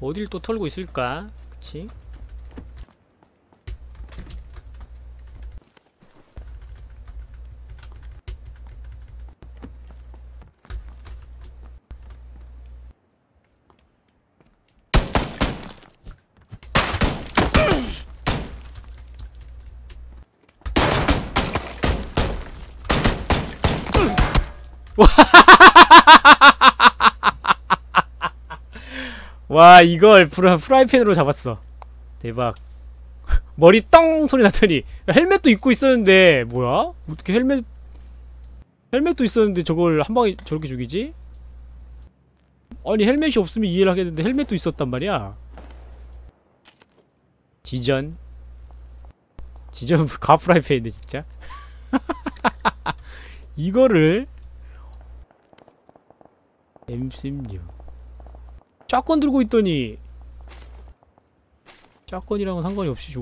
어딜 또 털고 있을까? 그치? 와 이걸 프라, 프라이팬으로 잡았어. 대박. 머리 떵 소리 났더니 헬멧도 입고 있었는데 뭐야? 어떻게 헬멧 헬멧도 있었는데 저걸 한 방에 저렇게 죽이지? 아니 헬멧이 없으면 이해를 하겠는데 헬멧도 있었단 말이야. 지전. 지전 가프라이팬인데 진짜. 이거를. M16 샷건 들고 있더니. 샷건이랑은 상관이 없이 죽